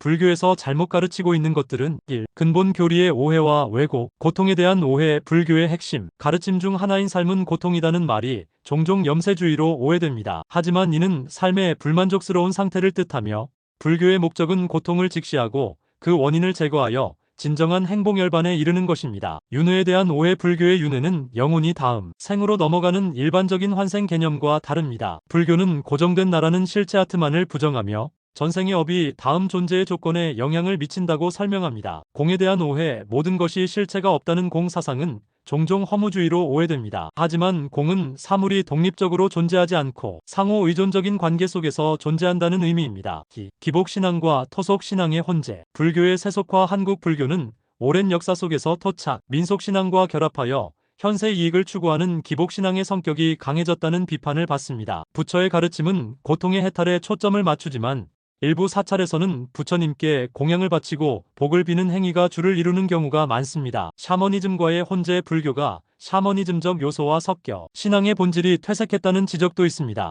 불교에서 잘못 가르치고 있는 것들은 1. 근본 교리의 오해와 왜곡, 고통에 대한 오해, 불교의 핵심, 가르침 중 하나인 삶은 고통이다는 말이 종종 염세주의로 오해됩니다. 하지만 이는 삶의 불만족스러운 상태를 뜻하며 불교의 목적은 고통을 직시하고 그 원인을 제거하여 진정한 행복열반에 이르는 것입니다. 윤회에 대한 오해 불교의 윤회는 영혼이 다음 생으로 넘어가는 일반적인 환생 개념과 다릅니다. 불교는 고정된 나라는 실체 아트만을 부정하며 전생의 업이 다음 존재의 조건에 영향을 미친다고 설명합니다. 공에 대한 오해, 모든 것이 실체가 없다는 공 사상은 종종 허무주의로 오해됩니다. 하지만 공은 사물이 독립적으로 존재하지 않고 상호 의존적인 관계 속에서 존재한다는 의미입니다. 기, 기복신앙과 토속신앙의 혼재, 불교의 세속화 한국 불교는 오랜 역사 속에서 토착, 민속신앙과 결합하여 현세 이익을 추구하는 기복신앙의 성격이 강해졌다는 비판을 받습니다. 부처의 가르침은 고통의 해탈에 초점을 맞추지만 일부 사찰에서는 부처님께 공양을 바치고 복을 비는 행위가 주를 이루는 경우가 많습니다. 샤머니즘과의 혼재 불교가 샤머니즘적 요소와 섞여 신앙의 본질이 퇴색했다는 지적도 있습니다.